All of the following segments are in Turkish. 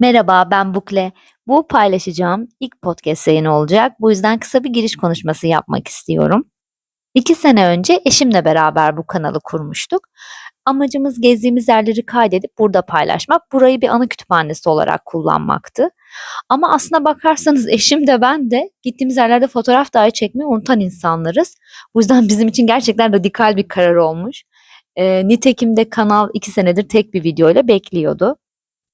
Merhaba, ben Bukle. Bu paylaşacağım ilk podcast yayını olacak. Bu yüzden kısa bir giriş konuşması yapmak istiyorum. İki sene önce eşimle beraber bu kanalı kurmuştuk. Amacımız gezdiğimiz yerleri kaydedip burada paylaşmak, burayı bir anı kütüphanesi olarak kullanmaktı. Ama aslına bakarsanız eşim de ben de gittiğimiz yerlerde fotoğraf dahi çekmeyi unutan insanlarız. Bu yüzden bizim için gerçekten radikal bir karar olmuş. Ee, nitekim de kanal iki senedir tek bir video ile bekliyordu.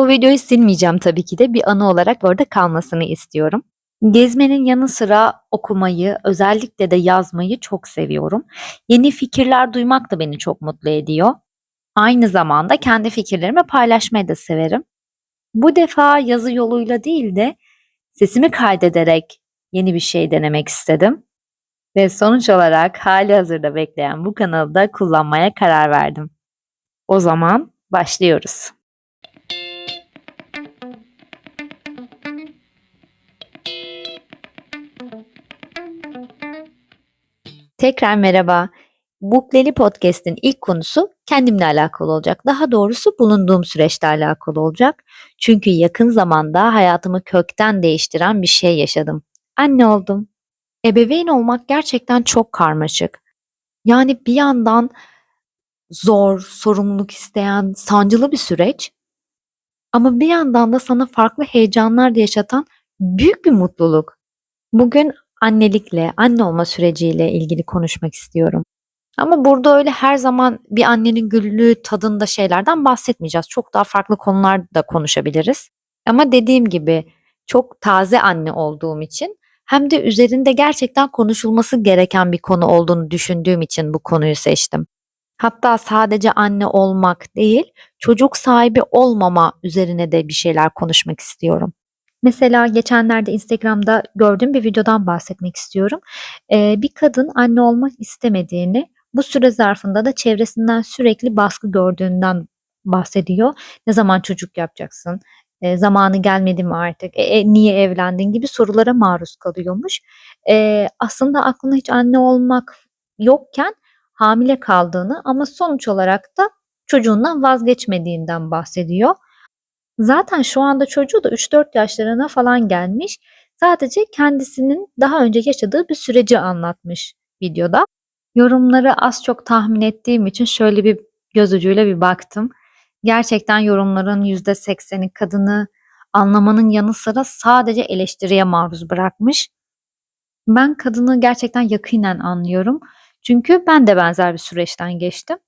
Bu videoyu silmeyeceğim tabii ki de bir anı olarak orada kalmasını istiyorum. Gezmenin yanı sıra okumayı, özellikle de yazmayı çok seviyorum. Yeni fikirler duymak da beni çok mutlu ediyor. Aynı zamanda kendi fikirlerimi paylaşmayı da severim. Bu defa yazı yoluyla değil de sesimi kaydederek yeni bir şey denemek istedim. Ve sonuç olarak hali hazırda bekleyen bu kanalı da kullanmaya karar verdim. O zaman başlıyoruz. Tekrar merhaba. Bukleli Podcast'in ilk konusu kendimle alakalı olacak. Daha doğrusu bulunduğum süreçte alakalı olacak. Çünkü yakın zamanda hayatımı kökten değiştiren bir şey yaşadım. Anne oldum. Ebeveyn olmak gerçekten çok karmaşık. Yani bir yandan zor, sorumluluk isteyen, sancılı bir süreç. Ama bir yandan da sana farklı heyecanlar da yaşatan büyük bir mutluluk. Bugün annelikle, anne olma süreciyle ilgili konuşmak istiyorum. Ama burada öyle her zaman bir annenin güllüğü tadında şeylerden bahsetmeyeceğiz. Çok daha farklı konular da konuşabiliriz. Ama dediğim gibi çok taze anne olduğum için hem de üzerinde gerçekten konuşulması gereken bir konu olduğunu düşündüğüm için bu konuyu seçtim. Hatta sadece anne olmak değil, çocuk sahibi olmama üzerine de bir şeyler konuşmak istiyorum. Mesela geçenlerde Instagram'da gördüğüm bir videodan bahsetmek istiyorum. Ee, bir kadın anne olmak istemediğini, bu süre zarfında da çevresinden sürekli baskı gördüğünden bahsediyor. Ne zaman çocuk yapacaksın? E, zamanı gelmedi mi artık? E, e, niye evlendin gibi sorulara maruz kalıyormuş. E, aslında aklında hiç anne olmak yokken hamile kaldığını ama sonuç olarak da çocuğundan vazgeçmediğinden bahsediyor. Zaten şu anda çocuğu da 3-4 yaşlarına falan gelmiş. Sadece kendisinin daha önce yaşadığı bir süreci anlatmış videoda. Yorumları az çok tahmin ettiğim için şöyle bir göz ucuyla bir baktım. Gerçekten yorumların %80'i kadını anlamanın yanı sıra sadece eleştiriye maruz bırakmış. Ben kadını gerçekten yakinen anlıyorum. Çünkü ben de benzer bir süreçten geçtim.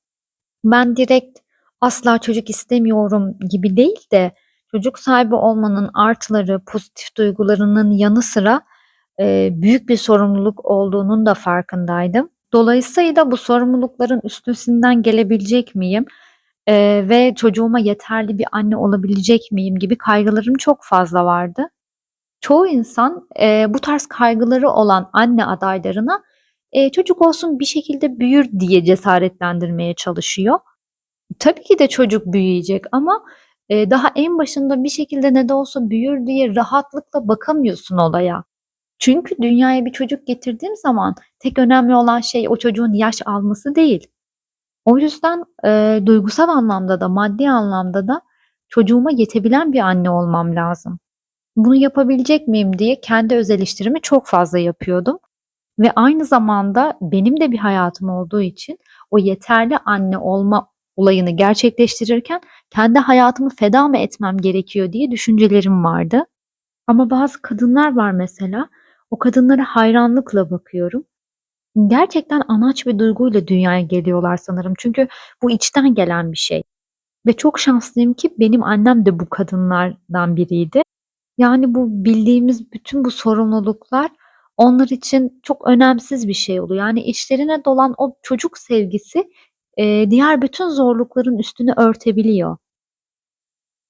Ben direkt asla çocuk istemiyorum gibi değil de çocuk sahibi olmanın artıları, pozitif duygularının yanı sıra e, büyük bir sorumluluk olduğunun da farkındaydım. Dolayısıyla bu sorumlulukların üstesinden gelebilecek miyim e, ve çocuğuma yeterli bir anne olabilecek miyim gibi kaygılarım çok fazla vardı. Çoğu insan e, bu tarz kaygıları olan anne adaylarına e, çocuk olsun bir şekilde büyür diye cesaretlendirmeye çalışıyor. Tabii ki de çocuk büyüyecek ama e, daha en başında bir şekilde ne de olsa büyür diye rahatlıkla bakamıyorsun olaya. Çünkü dünyaya bir çocuk getirdiğim zaman tek önemli olan şey o çocuğun yaş alması değil. O yüzden e, duygusal anlamda da maddi anlamda da çocuğuma yetebilen bir anne olmam lazım. Bunu yapabilecek miyim diye kendi öz eleştirimi çok fazla yapıyordum. Ve aynı zamanda benim de bir hayatım olduğu için o yeterli anne olma olayını gerçekleştirirken kendi hayatımı feda mı etmem gerekiyor diye düşüncelerim vardı. Ama bazı kadınlar var mesela. O kadınlara hayranlıkla bakıyorum. Gerçekten anaç bir duyguyla dünyaya geliyorlar sanırım. Çünkü bu içten gelen bir şey. Ve çok şanslıyım ki benim annem de bu kadınlardan biriydi. Yani bu bildiğimiz bütün bu sorumluluklar onlar için çok önemsiz bir şey oluyor. Yani içlerine dolan o çocuk sevgisi e, diğer bütün zorlukların üstünü örtebiliyor.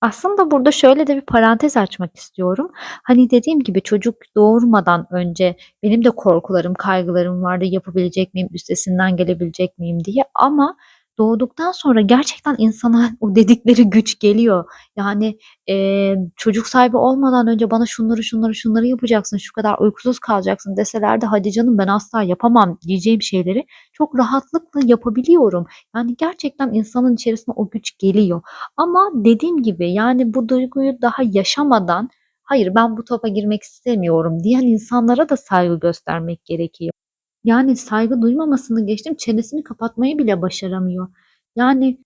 Aslında burada şöyle de bir parantez açmak istiyorum. Hani dediğim gibi çocuk doğurmadan önce benim de korkularım, kaygılarım vardı. Yapabilecek miyim, üstesinden gelebilecek miyim diye. Ama doğduktan sonra gerçekten insana o dedikleri güç geliyor. Yani, eee, çocuk sahibi olmadan önce bana şunları, şunları, şunları yapacaksın, şu kadar uykusuz kalacaksın deselerdi hadi canım ben asla yapamam diyeceğim şeyleri çok rahatlıkla yapabiliyorum. Yani gerçekten insanın içerisine o güç geliyor. Ama dediğim gibi yani bu duyguyu daha yaşamadan hayır ben bu topa girmek istemiyorum diyen insanlara da saygı göstermek gerekiyor. Yani saygı duymamasını geçtim çenesini kapatmayı bile başaramıyor. Yani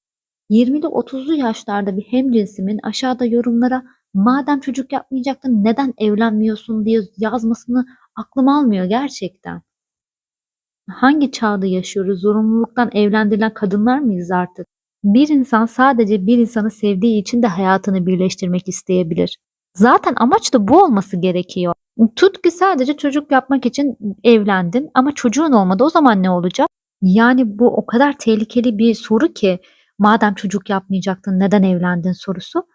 20'li 30'lu yaşlarda bir hemcinsimin aşağıda yorumlara madem çocuk yapmayacaktın neden evlenmiyorsun diye yazmasını aklım almıyor gerçekten. Hangi çağda yaşıyoruz? Zorunluluktan evlendirilen kadınlar mıyız artık? Bir insan sadece bir insanı sevdiği için de hayatını birleştirmek isteyebilir. Zaten amaç da bu olması gerekiyor. Tut ki sadece çocuk yapmak için evlendin ama çocuğun olmadı o zaman ne olacak? Yani bu o kadar tehlikeli bir soru ki madem çocuk yapmayacaktın neden evlendin sorusu.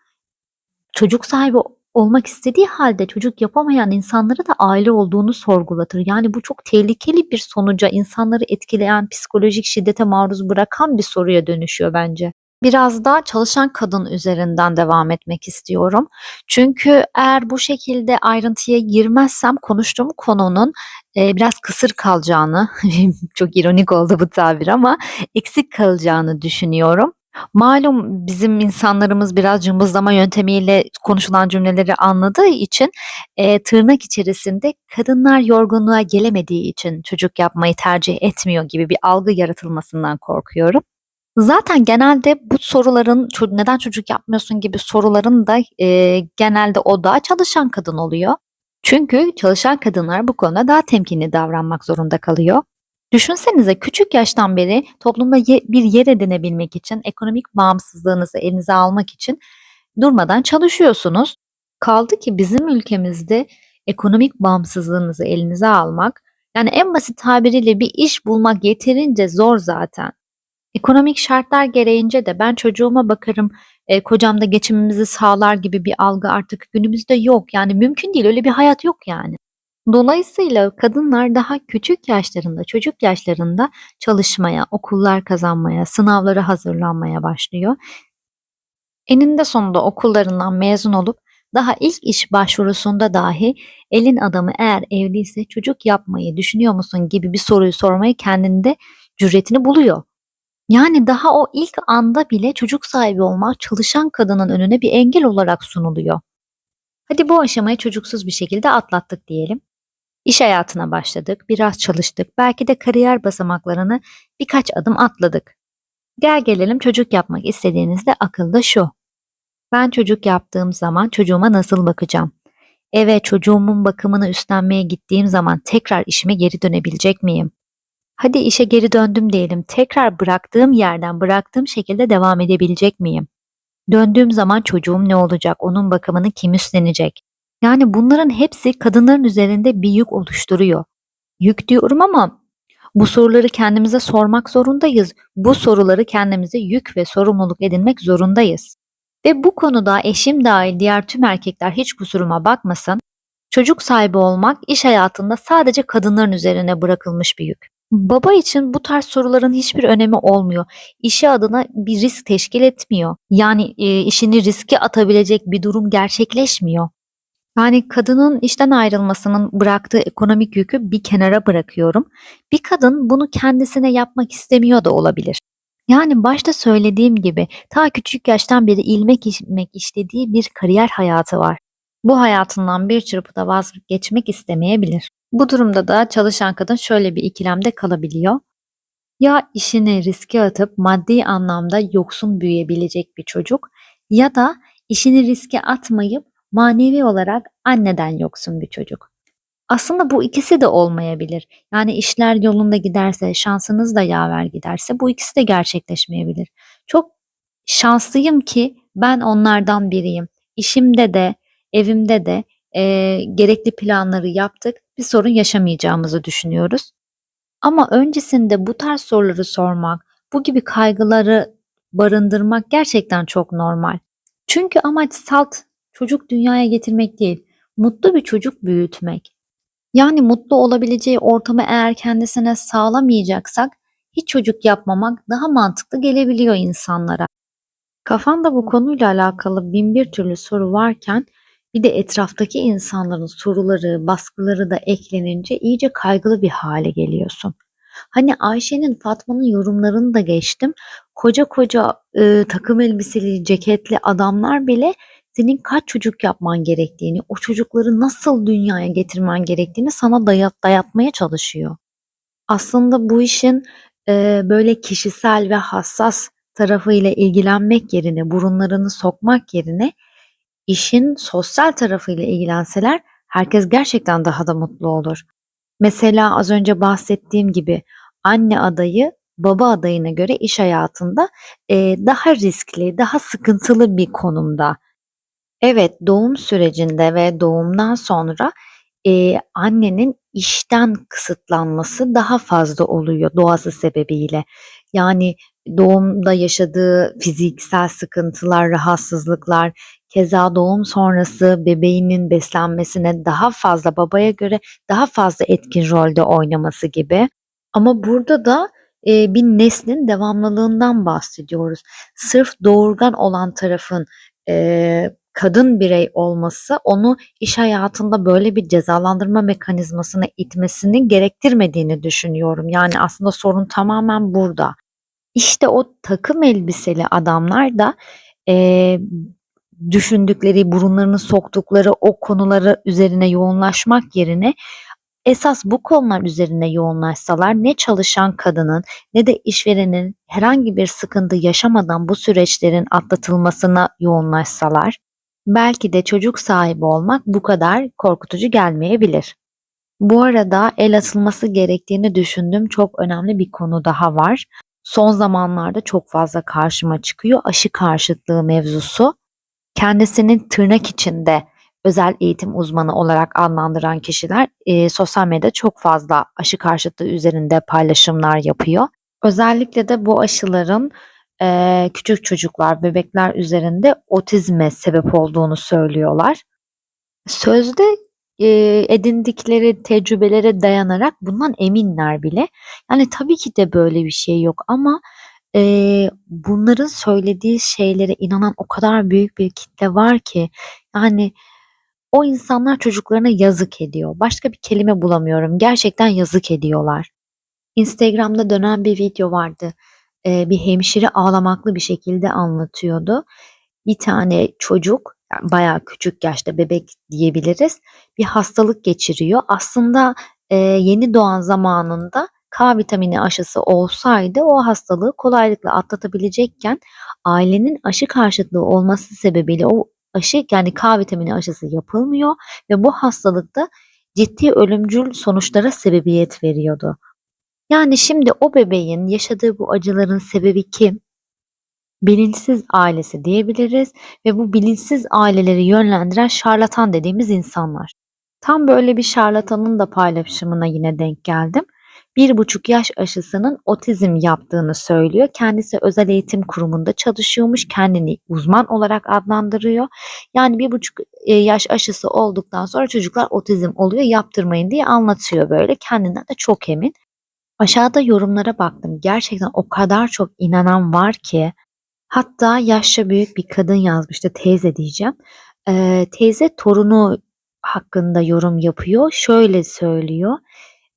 Çocuk sahibi olmak istediği halde çocuk yapamayan insanlara da aile olduğunu sorgulatır. Yani bu çok tehlikeli bir sonuca insanları etkileyen, psikolojik şiddete maruz bırakan bir soruya dönüşüyor bence. Biraz da çalışan kadın üzerinden devam etmek istiyorum. Çünkü eğer bu şekilde ayrıntıya girmezsem konuştuğum konunun e, biraz kısır kalacağını, çok ironik oldu bu tabir ama eksik kalacağını düşünüyorum. Malum bizim insanlarımız biraz cımbızlama yöntemiyle konuşulan cümleleri anladığı için e, tırnak içerisinde kadınlar yorgunluğa gelemediği için çocuk yapmayı tercih etmiyor gibi bir algı yaratılmasından korkuyorum. Zaten genelde bu soruların neden çocuk yapmıyorsun gibi soruların da e, genelde odağı çalışan kadın oluyor. Çünkü çalışan kadınlar bu konuda daha temkinli davranmak zorunda kalıyor. Düşünsenize küçük yaştan beri toplumda ye- bir yer edinebilmek için, ekonomik bağımsızlığınızı elinize almak için durmadan çalışıyorsunuz. Kaldı ki bizim ülkemizde ekonomik bağımsızlığınızı elinize almak, yani en basit tabiriyle bir iş bulmak yeterince zor zaten. Ekonomik şartlar gereğince de ben çocuğuma bakarım, e, kocam da geçimimizi sağlar gibi bir algı artık günümüzde yok. Yani mümkün değil, öyle bir hayat yok yani. Dolayısıyla kadınlar daha küçük yaşlarında, çocuk yaşlarında çalışmaya, okullar kazanmaya, sınavlara hazırlanmaya başlıyor. Eninde sonunda okullarından mezun olup daha ilk iş başvurusunda dahi elin adamı eğer evliyse çocuk yapmayı düşünüyor musun gibi bir soruyu sormayı kendinde cüretini buluyor. Yani daha o ilk anda bile çocuk sahibi olmak çalışan kadının önüne bir engel olarak sunuluyor. Hadi bu aşamayı çocuksuz bir şekilde atlattık diyelim. İş hayatına başladık, biraz çalıştık, belki de kariyer basamaklarını birkaç adım atladık. Gel gelelim çocuk yapmak istediğinizde akılda şu. Ben çocuk yaptığım zaman çocuğuma nasıl bakacağım? Eve çocuğumun bakımını üstlenmeye gittiğim zaman tekrar işime geri dönebilecek miyim? Hadi işe geri döndüm diyelim. Tekrar bıraktığım yerden bıraktığım şekilde devam edebilecek miyim? Döndüğüm zaman çocuğum ne olacak? Onun bakımını kim üstlenecek? Yani bunların hepsi kadınların üzerinde bir yük oluşturuyor. Yük diyorum ama bu soruları kendimize sormak zorundayız. Bu soruları kendimize yük ve sorumluluk edinmek zorundayız. Ve bu konuda eşim dahil diğer tüm erkekler hiç kusuruma bakmasın. Çocuk sahibi olmak iş hayatında sadece kadınların üzerine bırakılmış bir yük. Baba için bu tarz soruların hiçbir önemi olmuyor. İşi adına bir risk teşkil etmiyor. Yani e, işini riske atabilecek bir durum gerçekleşmiyor. Yani kadının işten ayrılmasının bıraktığı ekonomik yükü bir kenara bırakıyorum. Bir kadın bunu kendisine yapmak istemiyor da olabilir. Yani başta söylediğim gibi ta küçük yaştan beri ilmek ilmek istediği bir kariyer hayatı var. Bu hayatından bir çırpıda vazgeçmek istemeyebilir. Bu durumda da çalışan kadın şöyle bir ikilemde kalabiliyor. Ya işini riske atıp maddi anlamda yoksun büyüyebilecek bir çocuk ya da işini riske atmayıp manevi olarak anneden yoksun bir çocuk. Aslında bu ikisi de olmayabilir. Yani işler yolunda giderse, şansınız da yaver giderse bu ikisi de gerçekleşmeyebilir. Çok şanslıyım ki ben onlardan biriyim. İşimde de, evimde de e, gerekli planları yaptık. Bir sorun yaşamayacağımızı düşünüyoruz. Ama öncesinde bu tarz soruları sormak, bu gibi kaygıları barındırmak gerçekten çok normal. Çünkü amaç salt çocuk dünyaya getirmek değil, mutlu bir çocuk büyütmek. Yani mutlu olabileceği ortamı eğer kendisine sağlamayacaksak hiç çocuk yapmamak daha mantıklı gelebiliyor insanlara. Kafanda bu konuyla alakalı bin bir türlü soru varken bir de etraftaki insanların soruları, baskıları da eklenince iyice kaygılı bir hale geliyorsun. Hani Ayşe'nin, Fatma'nın yorumlarını da geçtim. Koca koca e, takım elbiseli, ceketli adamlar bile senin kaç çocuk yapman gerektiğini, o çocukları nasıl dünyaya getirmen gerektiğini sana dayat, dayatmaya çalışıyor. Aslında bu işin e, böyle kişisel ve hassas tarafıyla ilgilenmek yerine, burunlarını sokmak yerine işin sosyal tarafıyla ilgilenseler herkes gerçekten daha da mutlu olur. Mesela az önce bahsettiğim gibi anne adayı baba adayına göre iş hayatında e, daha riskli, daha sıkıntılı bir konumda. Evet, doğum sürecinde ve doğumdan sonra e, annenin işten kısıtlanması daha fazla oluyor doğası sebebiyle. Yani doğumda yaşadığı fiziksel sıkıntılar, rahatsızlıklar, keza doğum sonrası bebeğinin beslenmesine daha fazla babaya göre daha fazla etkin rolde oynaması gibi. Ama burada da e, bir neslin devamlılığından bahsediyoruz. Sırf doğurgan olan tarafın e, kadın birey olması onu iş hayatında böyle bir cezalandırma mekanizmasına itmesini gerektirmediğini düşünüyorum. Yani aslında sorun tamamen burada. İşte o takım elbiseli adamlar da e, düşündükleri, burunlarını soktukları o konuları üzerine yoğunlaşmak yerine esas bu konular üzerine yoğunlaşsalar ne çalışan kadının ne de işverenin herhangi bir sıkıntı yaşamadan bu süreçlerin atlatılmasına yoğunlaşsalar belki de çocuk sahibi olmak bu kadar korkutucu gelmeyebilir. Bu arada el atılması gerektiğini düşündüğüm çok önemli bir konu daha var. Son zamanlarda çok fazla karşıma çıkıyor aşı karşıtlığı mevzusu. Kendisinin tırnak içinde özel eğitim uzmanı olarak adlandıran kişiler e, sosyal medyada çok fazla aşı karşıtlığı üzerinde paylaşımlar yapıyor. Özellikle de bu aşıların e, küçük çocuklar, bebekler üzerinde otizme sebep olduğunu söylüyorlar. Sözde e, edindikleri tecrübelere dayanarak bundan eminler bile. Yani tabii ki de böyle bir şey yok ama e, bunların söylediği şeylere inanan o kadar büyük bir kitle var ki yani o insanlar çocuklarına yazık ediyor. Başka bir kelime bulamıyorum. Gerçekten yazık ediyorlar. Instagram'da dönen bir video vardı. Ee, bir hemşire ağlamaklı bir şekilde anlatıyordu. Bir tane çocuk, yani bayağı küçük yaşta bebek diyebiliriz, bir hastalık geçiriyor. Aslında e, yeni doğan zamanında K vitamini aşısı olsaydı o hastalığı kolaylıkla atlatabilecekken ailenin aşı karşıtlığı olması sebebiyle o aşı yani K vitamini aşısı yapılmıyor ve bu hastalıkta ciddi ölümcül sonuçlara sebebiyet veriyordu. Yani şimdi o bebeğin yaşadığı bu acıların sebebi kim? Bilinçsiz ailesi diyebiliriz ve bu bilinçsiz aileleri yönlendiren şarlatan dediğimiz insanlar. Tam böyle bir şarlatanın da paylaşımına yine denk geldim bir buçuk yaş aşısının otizm yaptığını söylüyor. Kendisi özel eğitim kurumunda çalışıyormuş. Kendini uzman olarak adlandırıyor. Yani bir buçuk e, yaş aşısı olduktan sonra çocuklar otizm oluyor yaptırmayın diye anlatıyor böyle. Kendinden de çok emin. Aşağıda yorumlara baktım. Gerçekten o kadar çok inanan var ki. Hatta yaşça büyük bir kadın yazmıştı teyze diyeceğim. Ee, teyze torunu hakkında yorum yapıyor. Şöyle söylüyor.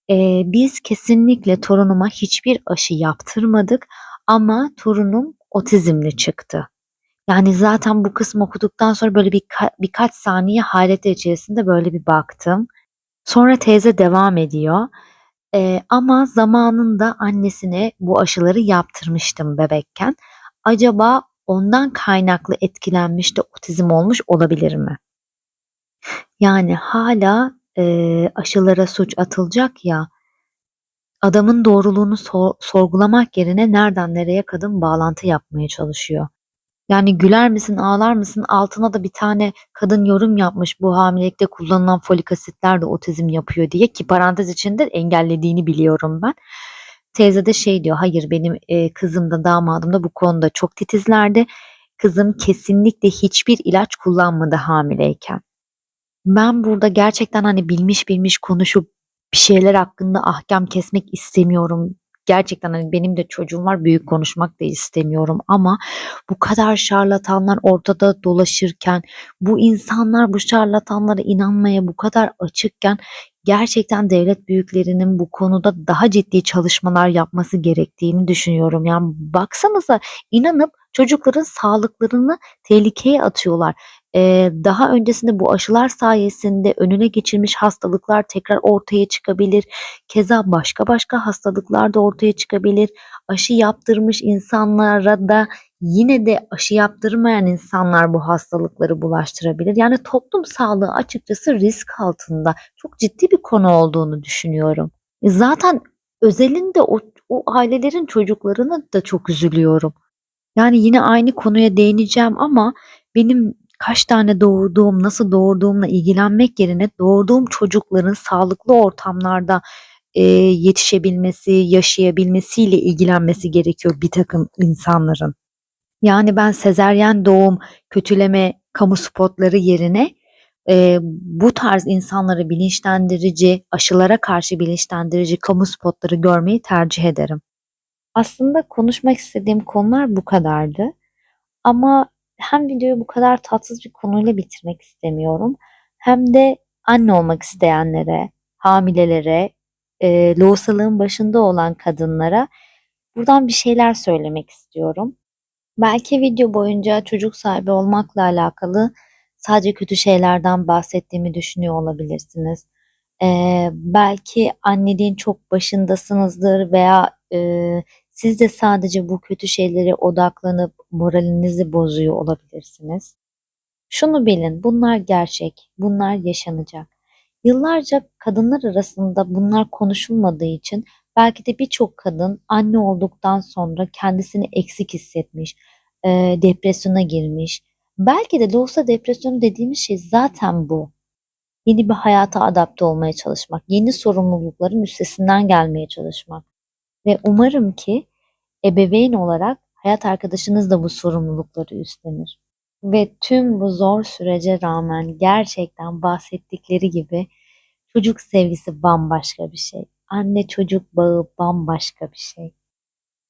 Eee, biz kesinlikle torunuma hiçbir aşı yaptırmadık ama torunum otizmli çıktı. Yani zaten bu kısmı okuduktan sonra böyle birka birkaç saniye hayret içerisinde böyle bir baktım. Sonra teyze devam ediyor. Eee, ama zamanında annesine bu aşıları yaptırmıştım bebekken. Acaba ondan kaynaklı etkilenmiş de otizm olmuş olabilir mi? Yani hala eee, aşılara suç atılacak ya, adamın doğruluğunu so sorgulamak yerine nereden nereye kadın bağlantı yapmaya çalışıyor. Yani güler misin ağlar mısın altına da bir tane kadın yorum yapmış bu hamilelikte kullanılan folik asitler de otizm yapıyor diye ki parantez içinde engellediğini biliyorum ben. Teyze de şey diyor hayır benim e, kızım da damadım da bu konuda çok titizlerdi. Kızım kesinlikle hiçbir ilaç kullanmadı hamileyken. Ben burada gerçekten hani bilmiş bilmiş konuşup bir şeyler hakkında ahkam kesmek istemiyorum. gerçekten hani benim de çocuğum var büyük konuşmak da istemiyorum ama bu kadar şarlatanlar ortada dolaşırken bu insanlar bu şarlatanlara inanmaya bu kadar açıkken gerçekten devlet büyüklerinin bu konuda daha ciddi çalışmalar yapması gerektiğini düşünüyorum. Yani baksanıza inanıp çocukların sağlıklarını tehlikeye atıyorlar. Daha öncesinde bu aşılar sayesinde önüne geçilmiş hastalıklar tekrar ortaya çıkabilir. Keza başka başka hastalıklar da ortaya çıkabilir. Aşı yaptırmış insanlara da yine de aşı yaptırmayan insanlar bu hastalıkları bulaştırabilir. Yani toplum sağlığı açıkçası risk altında. Çok ciddi bir konu olduğunu düşünüyorum. E Zaten özelinde o, o ailelerin çocuklarına da çok üzülüyorum. Yani yine aynı konuya değineceğim ama benim kaç tane doğurduğum, nasıl doğurduğumla ilgilenmek yerine doğurduğum çocukların sağlıklı ortamlarda e, yetişebilmesi, yaşayabilmesiyle ilgilenmesi gerekiyor bir takım insanların. Yani ben sezeryen doğum, kötüleme, kamu spotları yerine e, bu tarz insanları bilinçlendirici, aşılara karşı bilinçlendirici kamu spotları görmeyi tercih ederim. Aslında konuşmak istediğim konular bu kadardı. Ama hem videoyu bu kadar tatsız bir konuyla bitirmek istemiyorum. Hem de anne olmak isteyenlere, hamilelere, e, lohusalığın başında olan kadınlara buradan bir şeyler söylemek istiyorum. Belki video boyunca çocuk sahibi olmakla alakalı sadece kötü şeylerden bahsettiğimi düşünüyor olabilirsiniz. Ee, belki anneliğin çok başındasınızdır veya e, siz de sadece bu kötü şeylere odaklanıp moralinizi bozuyor olabilirsiniz. Şunu bilin, bunlar gerçek, bunlar yaşanacak. Yıllarca kadınlar arasında bunlar konuşulmadığı için belki de birçok kadın anne olduktan sonra kendisini eksik hissetmiş, e, depresyona girmiş. Belki de lohusa depresyonu dediğimiz şey zaten bu. Yeni bir hayata adapte olmaya çalışmak, yeni sorumlulukların üstesinden gelmeye çalışmak. Ve umarım ki ebeveyn olarak hayat arkadaşınız da bu sorumlulukları üstlenir. Ve tüm bu zor sürece rağmen gerçekten bahsettikleri gibi çocuk sevgisi bambaşka bir şey. Anne çocuk bağı bambaşka bir şey.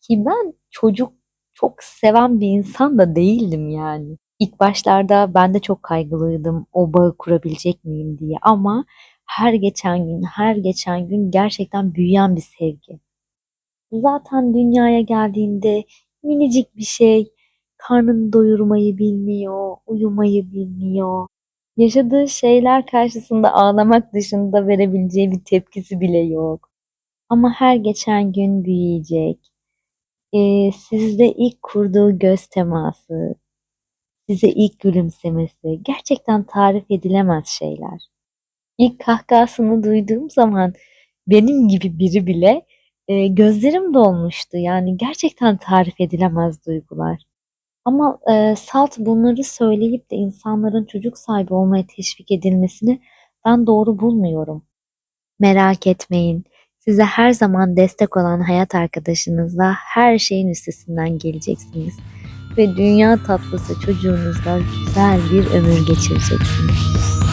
Ki ben çocuk çok seven bir insan da değildim yani. İlk başlarda ben de çok kaygılıydım o bağı kurabilecek miyim diye ama her geçen gün her geçen gün gerçekten büyüyen bir sevgi. Zaten dünyaya geldiğinde minicik bir şey, karnını doyurmayı bilmiyor, uyumayı bilmiyor. Yaşadığı şeyler karşısında ağlamak dışında verebileceği bir tepkisi bile yok. Ama her geçen gün büyüyecek. Ee, sizde ilk kurduğu göz teması, size ilk gülümsemesi gerçekten tarif edilemez şeyler. İlk kahkahasını duyduğum zaman benim gibi biri bile e, gözlerim dolmuştu. Yani gerçekten tarif edilemez duygular. Ama e, salt bunları söyleyip de insanların çocuk sahibi olmaya teşvik edilmesini ben doğru bulmuyorum. Merak etmeyin. Size her zaman destek olan hayat arkadaşınızla her şeyin üstesinden geleceksiniz. Ve dünya tatlısı çocuğunuzla güzel bir ömür geçireceksiniz.